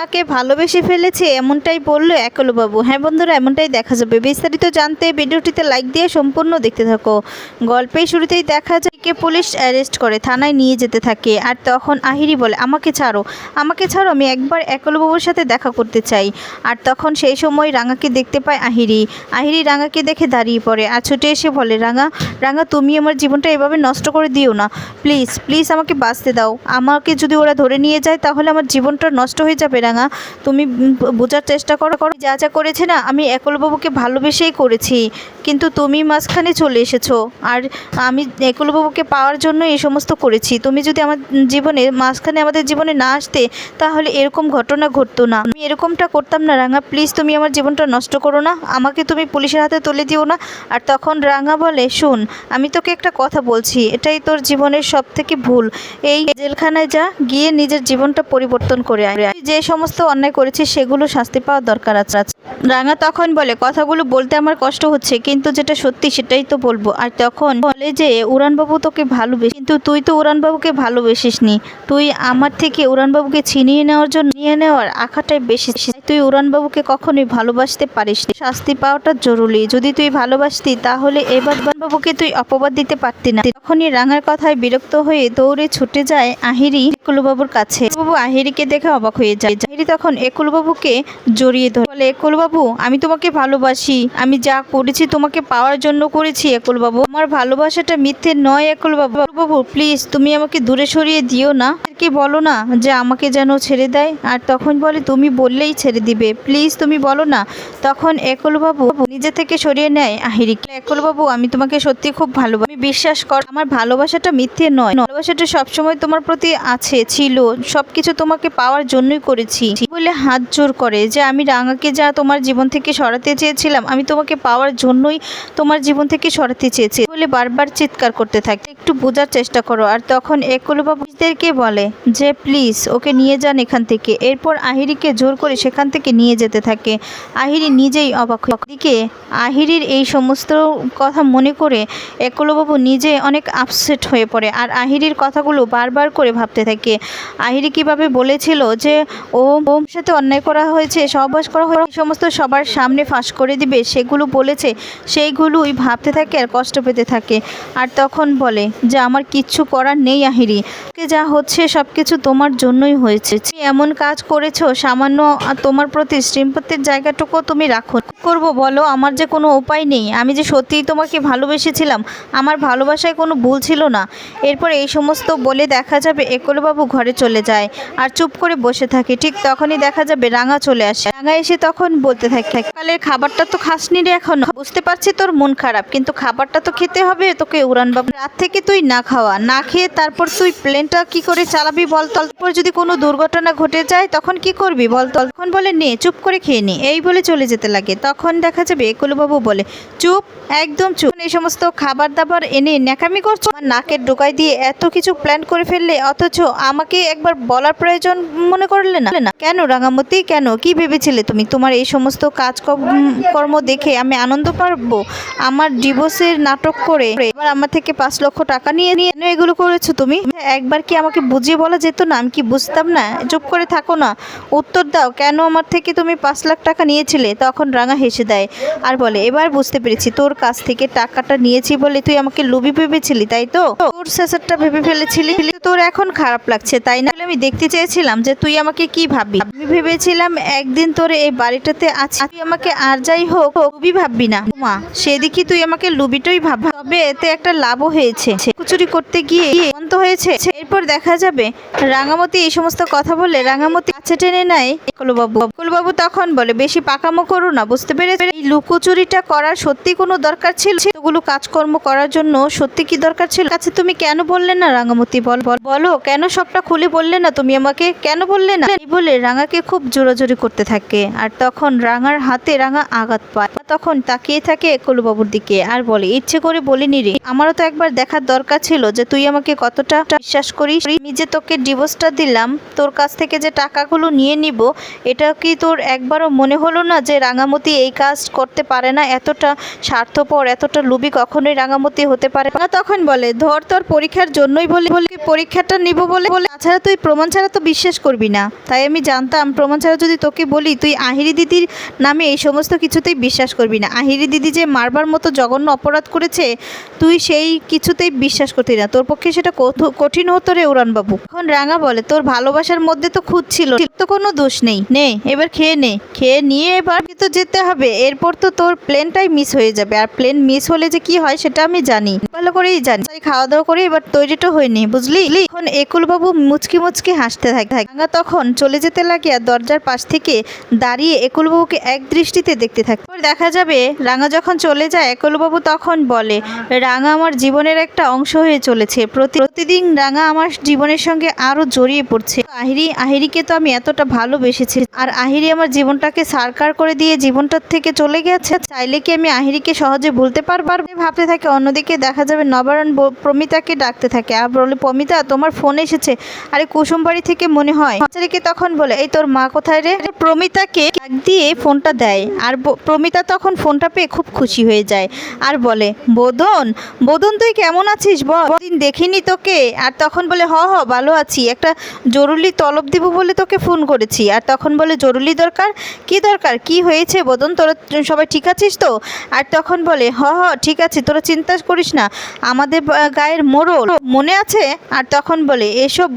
রাঙাকে ভালোবেসে ফেলেছে, এমনটাই বলল একলবাবু। হ্যাঁ বন্ধুরা, এমনটাই দেখা যাবে। বিস্তারিত জানতে ভিডিওটিতে লাইক দিয়ে সম্পূর্ণ দেখতে থাকো। গল্পের শুরুতেই দেখা যায় কে পুলিশ অ্যারেস্ট করে থানায় নিয়ে যেতে থাকে। আর তখন আহিরি বলে, আমাকে ছাড়ো। আমাকে ছাড়ো, আমি একবার একলবাবুর সাথে দেখা করতে চাই। আর তখন সেই সময় রাঙাকে দেখতে পায় আহিরি। আহিরি রাঙাকে দেখে দাঁড়িয়ে পড়ে আর ছুটে এসে বলে, রাঙা রাঙা, তুমি আমার জীবনটা এভাবে নষ্ট করে দিও না। প্লিজ প্লিজ আমাকে বাঁচতে দাও। আমাকে যদি ওরা ধরে নিয়ে যায়, তাহলে আমার জীবনটা নষ্ট হয়ে যাবে, রাঙা। তুমি বোঝার চেষ্টা করো করো। যা যা করেছে না, আমি একলবাবুকে ভালোবেসেই করেছি। কিন্তু তুমি মাঝখানে চলে এসেছ। আর আমি একলবাবুকে পাওয়ার জন্য এই সমস্ত করেছি। তুমি যদি আমার জীবনে মাঝখানে আমাদের জীবনে না আসতে, তাহলে এরকম ঘটনা ঘটতো না। আমি এরকমটা করতাম না, রাঙা। প্লিজ তুমি আমার জীবনটা নষ্ট করো না। আমাকে তুমি পুলিশের হাতে তুলে দিও না। আর তখন রাঙা বলে, শোন, আমি তোকে একটা কথা বলছি। এটাই তোর জীবনের সব থেকে ভুল। এই জেলখানায় যা, গিয়ে নিজের জীবনটা পরিবর্তন করে আয়। যে সমস্ত অন্যায় করেছিস সেগুলো শাস্তি পাওয়ার দরকার আছে। রাঙা তখন বলে, কথাগুলো বলতে আমার কষ্ট হচ্ছে, কিন্তু যেটা সত্যি সেটাই তো বলব। আর তখন বলে যে, উড়ানবাবু তোকে ভালোবেসে কিন্তু তুই তো উড়ানবাবুকে ভালোবেসিস নি তুই আমার থেকে উড়ানবাবুকে ছিনিয়ে নেওয়ার জন্য নিয়ে নেওয়ার আশাটাই বেশি তুই উড়ানবাবুকে কখনোই ভালোবাসতে পারিস। শাস্তি পাওয়াটা জরুরি। যদি তুই ভালোবাসতি, তাহলে এবার বাবুকে তুই অপবাদ দিতে পারতি না। তখনই রাঙার কথায় বিরক্ত হয়ে দৌড়ে ছুটে যায় আহিরি একুলবাবুর কাছে। বাবু আহিরিকে দেখে অবাক হয়ে যায়। আহিরি তখন একুলবাবুকে জড়িয়ে ধরে বলে, একুলবাবু, আমি তোমাকে ভালোবাসি। আমি যা করেছি তোমাকে পাওয়ার জন্য করেছি একুলবাবু। আমার ভালোবাসাটা মিথ্যে নয় একুলবাবু বাবু। প্লিজ তুমি আমাকে দূরে সরিয়ে দিও না। কি বলো না যে আমাকে যেন ছেড়ে দেয়? আর তখন বলে, তুমি বললেই ছেড়ে দিবে। প্লিজ তুমি বলো না। তখন একলবাবু নিজে থেকে সরিয়ে নেয় আহিরিকে। একলবাবু, আমি তোমাকে সত্যি খুব ভালোবাসি। বিশ্বাস কর, আমার ভালোবাসাটা মিথ্যে নয়। ভালোবাসাটা সবসময় তোমার প্রতি আছে, ছিল। সবকিছু তোমাকে পাওয়ার জন্যই করেছি। বলে হাত জোর করে যে, আমি রাঙাকে যা তোমার জীবন থেকে সরাতে চেয়েছিলাম, আমি তোমাকে পাওয়ার জন্যই তোমার জীবন থেকে সরাতে চেয়েছি। বলে বারবার চিৎকার করতে থাকে। একটু বোঝার চেষ্টা করো। আর তখন একলবাবুদেরকে বলে, যে প্লিজ ওকে নিয়ে যান এখান থেকে। এরপর আহিরিকে জোর করে সেখান থেকে নিয়ে যেতে থাকে। আহিরি নিজেই অবাক দিকে আহিরির এই সমস্ত কথা মনে করে একলবাবু নিজে অনেক আপসেট হয়ে পড়ে আর আহিরির কথাগুলো বারবার করে ভাবতে থাকে। আহিরি কীভাবে বলেছিল যে, ও ওর সাথে অন্যায় করা হয়েছে সহবাস করা হয়েছে সমস্ত সবার সামনে ফাঁস করে দিবে, সেগুলো বলেছে, সেইগুলোই ভাবতে থাকে আর কষ্ট পেতে থাকে। আর তখন বলে যে আমার কিচ্ছু করার নেই আহিরি। আজকে যা হচ্ছে সব কিছু তোমার জন্যই হয়েছে। এমন কাজ করেছ, সামান্য তোমার প্রতি শ্রীমপতির জায়গাটুকু তুমি রাখো। কি করব বলো? আমার যে কোনো উপায় নেই। আমি যে সত্যিই তোমাকে ভালোবেসেছিলাম, আমার ভালোবাসায় কোনো ভুল ছিল না। এরপর এই সমস্ত বলে দেখা যাবে, একলবাবু ঘরে চলে যায় আর চুপ করে বসে থাকে। ঠিক তখনই দেখা যাবে রাঙা চলে আসে। রাঙা এসে তখন বলতে থাকে কালের খাবারটা তো খাসনি রে এখন। বুঝতে পারছি তোর মন খারাপ, কিন্তু খাবারটা তো খেতে হবে, তোকে উড়ানবাবু রাত থেকে তুই না খাওয়া, না খেয়ে তারপর তুই প্লেনটা কি করে চালাবি বল তারপর যদি কোনো দুর্ঘটনা ঘটে যায়, তখন কি করবি বল তখন বলে, নে, চুপ করে খেয়ে নি। এই বলে চলে যেতে লাগে। তখন দেখা যাবে একুলবাবু বলে, চুপ, একদম চুপ। এই সমস্ত খাবার দাবার এনে ন্যাকামি করছ? নাকের ডোকায় দিয়ে এত কিছু প্ল্যান করে ফেললে, অথচ আমাকে একবার বলার প্রয়োজন মনে করলে না? না। কেন রাঙামতি? কেন? কি ভেবেছিলে তুমি? তোমার এই সমস্ত কাজ কর্ম দেখে আমি আনন্দ পারব? আমার ডিভোর্সের নাটক করে এবার আমার থেকে পাঁচ লক্ষ টাকা নিয়ে নিয়ে এগুলো করেছ তুমি? একবার কি আমাকে বুঝিয়ে বলা যেত না, আমি কি বুঝতাম না? চুপ করে থাকো না। উত্তর দাও, কেন আমার থেকে তুমি পাঁচ লাখ টাকা নিয়েছিলে? তখন রাঙা হেসে দেয়। আর বলে, এবার বুঝতে পেরেছি, তোর কাছ থেকে টাকাটা নিয়েছি বলে তুই আমাকে লুবি ভেবেছিলি, তাই তো? তোর শেষেরটা ভেবে ফেলেছিলি। তোর এখন খারাপ লাগছে, তাই না? আমি দেখতে চেয়েছিলাম যে তুই আমাকে কি ভাববি? আমি ভেবেছিলাম একদিন তোর এই বাড়িটাতে আছি তুই আমাকে আর যাই হোক, লুবি ভাববি না। মা, সেদিকে তুই আমাকে লুবিটাই ভাব। তবে এতে একটা লাভও হয়েছে। কুচুরি করতে গিয়ে অন্ত হয়েছে। এরপর দেখা যাবে রাঙামতি এই সমস্ত কথা বলে রাঙামতি কাছে টেনে নেয় কলবাবু। কলবাবু তখন বলে, বেশি পাকামো করো না, বুঝতে পেরেছে? এই লুকোচুরিটা করার সত্যি কোনো দরকার ছিল? এগুলো কাজকর্ম করার জন্য সত্যি কি দরকার ছিল? কাছে তুমি কেন বললে না রাঙামতি? বল, বল- কেন সবটা খুলে বললে না তুমি আমাকে? কেন বললে না? এই বলে রাঙাকে খুব জোরাজোরি করতে থাকে। আর তখন রাঙার হাতে রাঙা আঘাত পায়। তখন তাকিয়ে থাকে কলুবাবুর দিকে আর বলে, ইচ্ছে করে বলিনি রে। আমারও তো একবার দেখার দরকার ছিল যে তুই আমাকে কতটা বিশ্বাস করিস। আমি যে তোকে ডিভোর্সটা দিলাম, তোর কাছ থেকে যে টাকাগুলো নিয়ে নিব, এটা কি তোর একবারও মনে হলো না যে রাঙামতি এই কাজ করতে পারে না? এতটা স্বার্থপর, এতটা লুবি কখনোই রাঙামতি হতে পারে না। তখন বলে, ধর তোর পরীক্ষার জন্যই বলি পরীক্ষাটা নিব বলে? বলে, তাছাড়া তুই প্রমাণ ছাড়া তো বিশ্বাস করবি না। তাই আমি জানতাম, প্রমাণ ছাড়া যদি তোকে বলি, তুই আহিরি দিদির নামে এই সমস্ত কিছুতেই বিশ্বাস করবি না। আহিরি দিদি যে মারবার মতো জঘন্য অপরাধ করেছে, তুই সেই কিছুতেই বিশ্বাস করতি না। তোর পক্ষে সেটা কঠ- কঠিন হতো রে উড়ানবাবু। এখন রাঙা বলে, তোর ভালোবাসার মধ্যে তো খুঁত ছিল। তো কোনো দোষ নেই। নে, এবার খেয়ে নে। খেয়ে নিয়ে এবার তো যেতে হবে। এরপর তো তোর প্লেনটাই মিস হয়ে যাবে। আর প্লেন মিস হলে যে কি হয় সেটা আমি জানি। ভালো করেই জানি। তাই খাওয়া দাওয়া করে এবার তৈরিটা হয়নি বুঝলি? এখন একুল বাবু মুচকি মুচকি হাসতে থাকে রাঙা তখন চলে যেতে লাগে আর দরজার পাশ থেকে দাঁড়িয়ে একুল বাবুকে এক দৃষ্টিতে দেখতে থাকে। দেখা যাবে, রাঙা যখন চলে যায় একুল বাবু তখন বলে, রাঙা আমার জীবনের একটা অংশ হয়ে চলেছে। প্রতিদিন রাঙা আমার জীবনের সঙ্গে আরও জড়িয়ে পড়ছে। আহিরি, আহিরিকে তো আমি এতটা ভালোবেসেছি। আর আহিরি আমার জীবনটাকে সারকার করে দিয়ে জীবনটার থেকে চলে গেছে। চাইলে কি আমি আহিরিকে সহজে ভুলতে পারব? আর ভাবতে থাকে, অন্যদিকে দেখা যাবে নবারণ প্রমিতাকে ডাকতে থাকে। আর বলে, প্রমিতা, তোমার ফোন এসেছে। আরে কুসুমবাড়ি থেকে মনে হয়। আচারিকে তখন বলে, এই তোর মা কোথায় রে? প্রমিতাকে ডাক দিয়ে ফোনটা দেয়। আর প্রমিতা তখন ফোনটা পেয়ে খুব খুশি হয়ে যায়। আর বলে বোধন বোধন তুই কেমন আছিস বল? দিন দেখিনি তোকে। আর তখন বলে, হ হ, ভালো আছি। একটা জরুরি তলব দিব বলে তোকে ফোন করেছি। আর তখন বলে, জরুরি দরকার? কি দরকার? কি হয়েছে বোধন তোরা সবাই ঠিক আছিস তো? আর তখন বলে, হ হ, ঠিক আছে, তোরা চিন্তা করিস না। আমাদের গায়ের মোড়ল মনে আছে? আর তখন বলে, এসব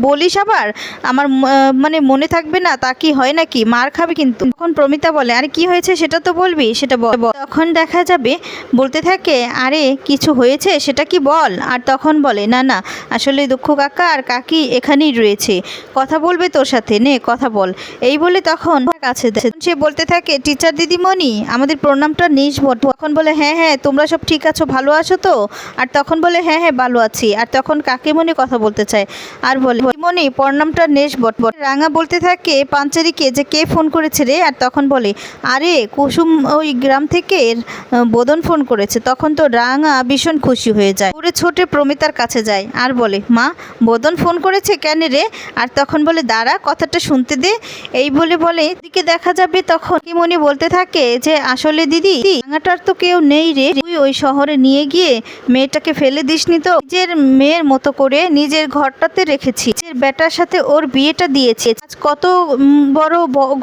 বলিস আবার? আমার মানে মনে থাকবে না, তা কি হয় নাকি? মার খাবে কিন্তু। তখন প্রমিতা বলে, আরে কি হয়েছে সেটা তো বলবি? সেটা। তখন দেখা যাবে, বলতে থাকে, আরে, কিছু হয়েছে? সেটা কি বল? আর তখন বলে, না না, আসলে দুঃখ কাকা আর কাকি এখানেই রয়েছে। কথা বলবে তোর সাথে, নে, কথা বল। এই বলে তখন কাছে সে বলতে থাকে, টিচার দিদিমণি, আমাদের প্রণামটা নিস তখন বলে হ্যাঁ হ্যাঁ তোমরা সব ঠিক আছো, ভালো আছো তো? আর তখন বলে হ্যাঁ হ্যাঁ ভালো আছি। আর তখন কাকিমণি কথা বলতে চায়। আর বলে মনি প্রণামটা নেস বট রাঙা বলতে থাকে পাঞ্চারিকে যে কে ফোন করেছে রে? আর তখন বলে, আরে, কুসুম ওই গ্রাম থেকে বোদন ফোন করেছে। তখন তো রাঙা ভীষণ খুশি। হয়ে যায়। পুরে ছোটে প্রমিতার কাছে যায় আর বলে, মা, বদন ফোন করেছে কেন রে? আর তখন বলে, দাঁড়া, কথাটা শুনতে দে। এই বলে বলে দিকে দেখা যাবে তখন। কি মনি বলতে থাকে যে, আসলে দিদি রাঙাটার তো কেউ নেই রে। তুই ওই শহরে নিয়ে গিয়ে মেয়েটাকে ফেলে দিসনি তো? নিজের মেয়ের মতো করে নিজের ঘরটাতে রেখেছি। নিজের বেটার সাথে ওর বিয়েটা দিয়েছে। কত বড়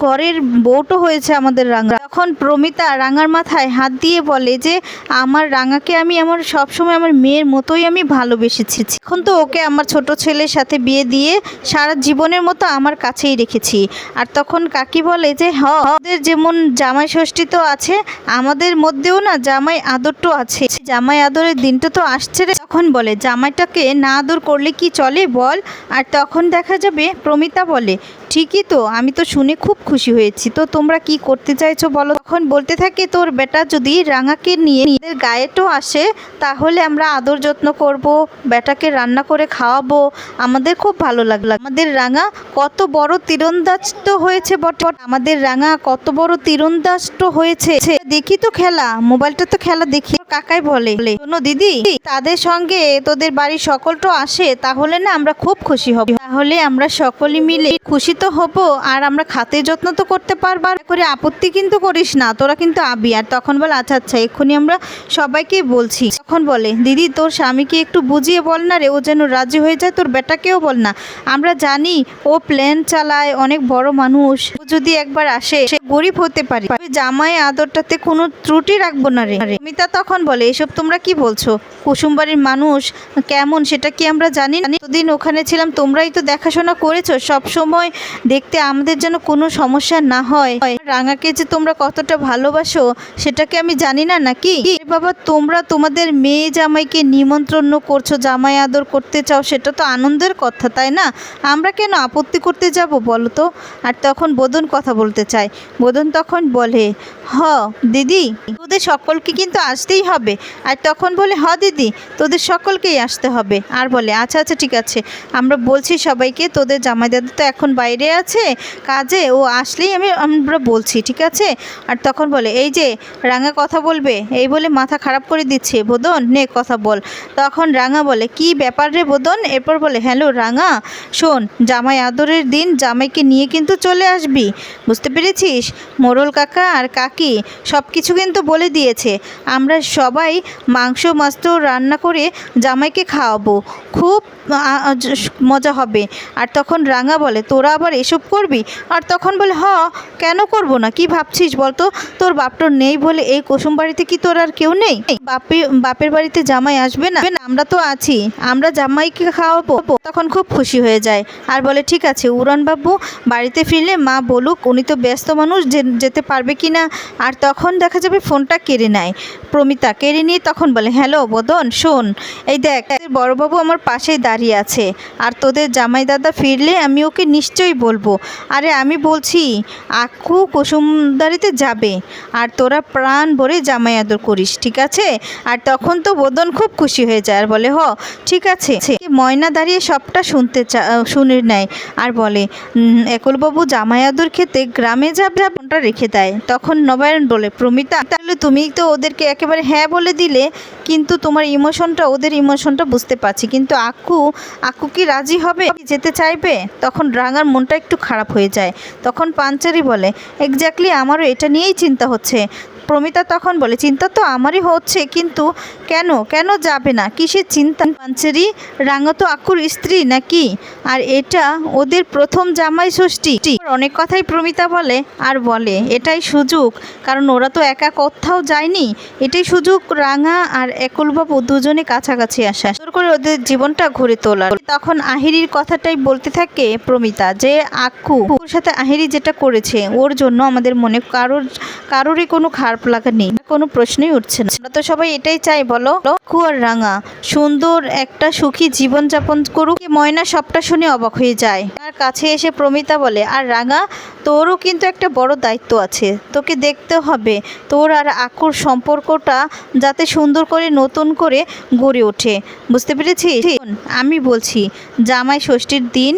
ঘরের বউটো হয়েছে আমাদের রাঙা। তখন প্রমিতা রাঙার মাথায় হাত দিয়ে বলে যে, আমার রাঙাকে আমি আমার সবসময় আমার মেয়ের মতোই আমি ভালোবেসেছি। এখন তো ওকে আমার ছোট ছেলের সাথে বিয়ে দিয়ে সারা জীবনের মতো আমার কাছেই রেখেছি। আর তখন কাকি বলে যে, হ ওদের যেমন জামাই ষষ্ঠী তো আছে, আমাদের মধ্যেও না জামাই আদরটো আছে। জামাই আদরের দিনটা তো আসছে রে। তখন বলে, জামাইটাকে না আদর করলে কি চলে বল? আর তখন দেখা যাবে, প্রমিতা বলে, ঠিকই তো, আমি তো শুনে খুব খুশি হয়েছি। তো তোমরা কি করতে চাইছো বলো? তখন বলতে থাকে, তোর বেটা যদি রাঙাকে নিয়ে নিজের গায়েটো আসে, তাহলে আমরা আদর যত্ন করব, বেটাকে রান্না করে খাওয়াবো। আমাদের খুব ভালো লাগল। আমাদের রাঙা কত বড় তীরন্দাজ তো হয়েছে বট। আমাদের রাঙা কত বড় তীরন্দাজ তো হয়েছে। দেখি তো খেলা, মোবাইলটা তো খেলা দেখি। কাকাই বলে, শোনো দিদি, তাদের সঙ্গে তোদের বাড়ির সকলটো আসে, তাহলে না আমরা খুব খুশি হব। তাহলে আমরা সকলে মিলে খুশি তো হব, আর আমরা খাতের যত্ন তো করতে পারব। আর করে আপত্তি কিন্তু করিস না, তোরা কিন্তু আবি। আর তখন বল আচ্ছা আচ্ছা এক্ষুনি আমরা সবাইকে বলছি। তখন বলে, দিদি, তোর স্বামীকে একটু বুঝিয়ে বল না রে, ও যেন রাজি হয়ে যায়, তোর বেটাকেও বল না। আমরা জানি ও প্লেন চালায়, অনেক বড় মানুষ। যদি একবার আসে গরিব হতে পারে। জামাই আদরটাতে কোনো ত্রুটি রাখব না রে। মিতা তখন বলে, এসব তোমরা কি বলছো? কুসুমবাড়ির মানুষ কেমন সেটা কি আমরা জানি দিন ওখানে ছিলাম, তোমরাই তো দেখাশোনা করেছ। সব সময় দেখতে আমাদের যেন কোনো সমস্যা না হয়। রাঙাকে যে তোমরা কতটা ভালোবাসো সেটাকে আমি জানি না নাকি? বাবা, তোমরা তোমাদের মেয়ে জামাইকে নিমন্ত্রণ করছ, জামাই আদর করতে চাও, সেটা তো আনন্দের কথা, তাই না? আমরা কেন আপত্তি করতে যাব বলো তো? আর তখন বোদন কথা বলতে চায়। বোদন তখন বলে, হ, দিদি, তোদের সকলকে কিন্তু আসতেই হবে। আর তখন বলে, হ, দিদি, তোদের সকলকেই আসতে হবে। আর বলে আচ্ছা আচ্ছা ঠিক আছে। আমরা বলছি সবাইকে, তোদের জামাই দাদা তো এখন বাইরে আছে কাজে, ও আসলেই আমি, আমরা বলছি, ঠিক আছে? আর তখন বলে, এই যে, রাঙা কথা বলবে? এই বলে মাথা খারাপ করে দিচ্ছে বোধন নে, কথা বল। তখন রাঙা বলে, কি ব্যাপার রে বদন? এরপর বলে, হ্যালো, রাঙা, শোন, জামাই আদরের দিন, জামাইকে নিয়ে কিন্তু চলে আসবি। বুঝতে পেরেছিস? মোরল কাকা আর কাকি সব কিছু কিন্তু বলে দিয়েছে। আমরা সবাই মাংস মাছ রান্না করে জামাইকে খাওয়াবো। খুব মজা হবে। আর তখন রাঙা বলে, তোরা আবার এসব করবি? আর তখন বলে, হ, কেন করব না? কি ভাবছিস বলতো? তোর বাপটোর নেই বলে এই কুসুম বাড়িতে কি তোর আর কেউ নেই? বাপে, বাপের বাড়িতে জামাই আসবে না? আমরা তো আছি। আমরা জামাইকে খাওয়াবো। তখন খুব খুশি হয়ে যায়। আর বলে, ঠিক আছে উড়ানবাবু বাড়িতে ফিরলে মা বলুক, উনি তো ব্যস্ত মানুষ যে- যেতে পারবে কি না, আর তখন দেখা যাবে ফোনটা কেড়ে নেয়। প্রমিতা কেড়ে নিয়ে তখন বলে, হ্যালো বদন, শোন, এই দেখ বড়বাবু আমার পাশেই দাঁড়িয়ে আছে, আর তোদের জামাই দাদা ফিরলে আমি ওকে নিশ্চয়ই বলব। আরে আমি বলছি, আক্কু কুসুমদারিতে যাবে, আর তোরা প্রাণ ভরে জামাই আদর করিস, ঠিক আছে? আর তখন তো বদন খুব খুশি হয়ে যায়, আর বলে, হ, ঠিক আছে। ময়না দাঁড়িয়ে সবটা শুনতে চা, শুনে নেয়, আর বলে একলবাবু জামাই আদর খেতে গ্রামে যাব? ফোনটা রেখে দেয়। তখন নবায়ন বলে, প্রমিতা, তাহলে তুমি তো ওদেরকে একেবারে হ্যাঁ বলে দিলে, কিন্তু তোমার ইমোশনটা, ওদের ইমোশনটা বুঝতে পারছি। কিন্তু আকু আকু কি রাজি হবে? যেতে চাইবে? তখন রাঙার মনটা একটু খারাপ হয়ে যায়। তখন পাঞ্চারি বলে, এক্স্যাক্টলি আমারও এটা নিয়েই চিন্তা হচ্ছে। প্রমিতা তখন বলে, চিন্তা তো আমারই হচ্ছে, কিন্তু কেন? কেন যাবে না? কিসের চিন্তা? পাঞ্চারি, রাঙা তো আকুর স্ত্রী নাকি? আর এটা ওদের প্রথম জামাই ষষ্ঠী। অনেক কথাই প্রমিতা বলে আর বলে, এটাই সুযোগ, কারণ ওরা তো একা কোথাও যায়নি। এটাই সুযোগ রাঙা আর একলবাবু দুজনে কাছাকাছি আসা। সুন্দর করে ওদের জীবনটা ঘুরে তোলার। তখন আহিরির কথাটাই বলতে থাকে প্রমিতা যে ওর সাথে আহিরি যেটা করেছে, ওর জন্য আমাদের মনে কারোর, কারোরই কোনো খারাপ লাগা নেই। কোনো প্রশ্নই উঠছে না। আমরা তো সবাই এটাই চাই, বলো। কুয়ার রাঙা। সুন্দর একটা সুখী জীবন যাপন করুক। ময়না সবটা শুনে অবাক হয়ে যায়। তার কাছে এসে প্রমিতা বলে, আর রাঙা তোরও কিন্তু একটা বড় দায়িত্ব আছে। তোকে দেখতে হবে। তোর আর আকুর সম্পর্কটা যাতে সুন্দর করে নতুন করে গড়ে ওঠে। বুঝতে পেরেছিস? আমি বলছি, জামাই ষষ্ঠীর দিন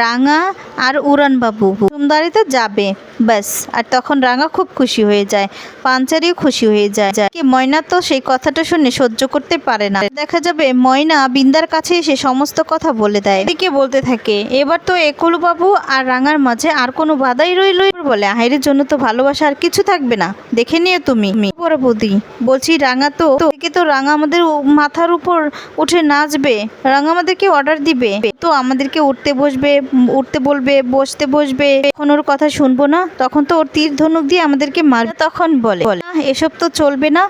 রাঙা আর উড়ানবাবু সুন্দরিতে যাবে। ব্যাস, আর তখন রাঙা খুব খুশি হয়ে যায়। পাঞ্চারিও খুশি হয়ে যায়। কি ময়না তো সেই কথাটা শুনে সহ্য করতে পারে না। দেখা যাবে ময়না বিন্দার কাছে এসে সমস্ত কথা বলে দেয়। এদিকে বলতে থাকে, এবার তো একুল বাবু আর রাঙার মাঝে আর কোনো বাধাই রইল বলে, আহিরের জন্য তো ভালোবাসা আর কিছু থাকবে না। দেখে নিও তুমি বৌদি, বলছি রাঙা তো থেকে তো রাঙা আমাদের মাথার উপর উঠে নাচবে। রাঙা আমাদেরকে অর্ডার দিবে। তো আমাদেরকে উঠতে বসবে, উঠতে বলবে, বসতে বসবে। এখন ওর কথা শুনব না, তখন তো ওর তীর ধনুক দিয়ে আমাদেরকে মারবে তখন বলে। এসব তো চলবে না।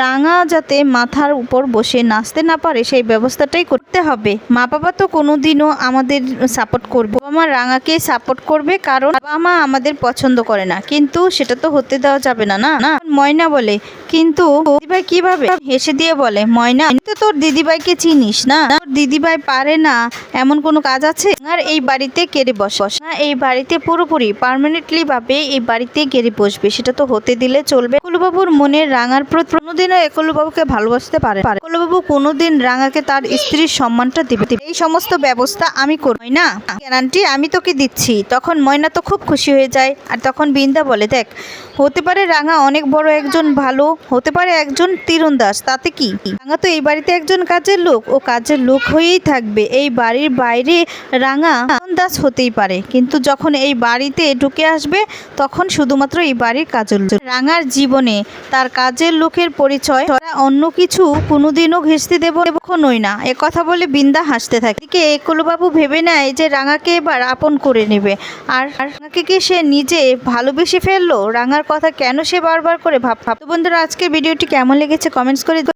রাঙা যাতে মাথার উপর বসে নাচতে না পারে, সেই ব্যবস্থাটাই করতে হবে। মা বাবা তো কোনোদিনও আমাদের সাপোর্ট করবে। মা রাঙাকে সাপোর্ট করবে, কারণ বাবা মা আমাদের পছন্দ করে না। কিন্তু সেটা তো হতে দেওয়া যাবে না না? না ময়না বলে। কিন্তু দিদিভাই কীভাবে? হেসে দিয়ে বলে, ময়না তো তোর দিদিভাইকে চিনিস, না? দিদিভাই পারে না, এমন কোনো কাজ আছে? আর এই বাড়িতে কেড়ে বস? না এই বাড়িতে পুরোপুরি পার্মানেন্টলি ভাবে এই বাড়িতে কেড়ে বসবে? সেটা তো হতে দিলে চলবে। একলবাবুর মনে রাঙার প্রতি কোনোদিনও একলবাবুকে ভালোবাসতে পারে। একলবাবু কোনোদিন রাঙাকে তার স্ত্রীর সম্মানটা দিবে দিবে। এই সমস্ত ব্যবস্থা আমি করবই না গ্যারান্টি আমি তোকে দিচ্ছি। তখন ময়না তো খুব খুশি হয়ে যায়। আর তখন বিন্দা বলে, দেখ হতে পারে রাঙা অনেক বড় একজন ভালো, হতে পারে একজন তীরন্দাজ, তাতে কি? রাঙা তো এই বাড়িতে একজন কাজের লোক ও কাজের লোক হয়েই থাকবে। এই বাড়ির বাইরে রাঙা তীরন্দাজ হতেই পারে। কিন্তু যখন এই বাড়িতে ঢুকে আসবে, তখন শুধুমাত্র এই বাড়ির কাজের লোক। রাঙার জীবনে তার কাজের লোকের পরিচয় অন্য কিছু কোনোদিনও ঘেঁষতে দেব কখনোই না। এ কথা বলে বিন্দা হাসতে থাকে। এদিকে একলবাবু ভেবে নেয় যে রাঙাকে এবার আপন করে নেবে। আর রাঙাকে কি সে নিজে ভালোবেসে ফেলল? রাঙার কথা কেন সে বারবার করে ভাব ভাব বন্ধুরা আজকে ভিডিওটি কেমন লেগেছে কমেন্টস করে